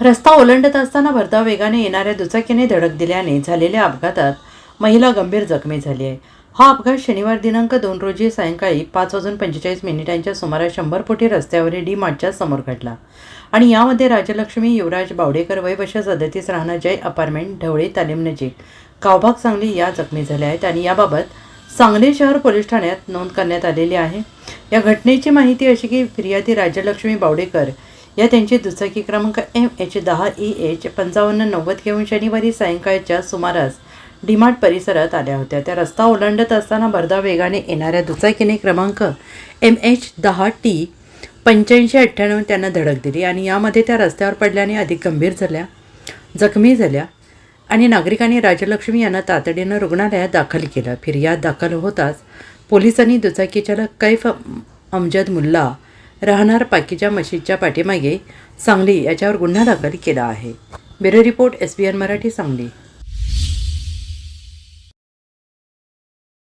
रस्ता ओलांडत असताना भरधाव वेगाने येणाऱ्या दुचाकीने धडक दिल्याने झालेल्या अपघातात महिला गंभीर जखमी झाली आहे. हा अपघात शनिवार दिनांक दोन रोजी सायंकाळी पाच वाजून पंचेचाळीस मिनिटांच्या सुमारास शंभर फुटी रस्त्यावरील डी मार्टच्या समोर घडला. आणि यामध्ये राजलक्ष्मी युवराज बावडेकर वय वर्ष सदतीस राहणा जय अपार्टमेंट ढवळे तालीम नजीक कावभाग सांगली या जखमी झाल्या आहेत. आणि याबाबत सांगली शहर पोलीस ठाण्यात नोंद करण्यात आलेली आहे. या घटनेची माहिती अशी की फिर्यादी राजलक्ष्मी बावडेकर या त्यांची दुचाकी क्रमांक एम एच दहा ई एच पंचावन्न नव्वद घेऊन शनिवारी सायंकाळच्या सुमारास डीमार्ट परिसरात आल्या होत्या. त्या रस्ता ओलांडत असताना भरधाव वेगाने येणाऱ्या दुचाकीने क्रमांक एम एच दहा टी पंच्याऐंशी अठ्ठ्याण्णव त्यांना धडक दिली आणि यामध्ये त्या रस्त्यावर पडल्याने अधिक गंभीर झाल्या जखमी झाल्या आणि नागरिकांनी राजलक्ष्मी यांना तातडीनं रुग्णालयात दाखल केलं. फिर्याद दाखल होताच पोलिसांनी दुचाकी चालक कैफ अमजद मुल्ला राहणार पाकीच्या मशीदच्या पाठीमागे सांगली याच्यावर गुन्हा दाखल केला आहे. Bureau report S B N Marathi Sangli.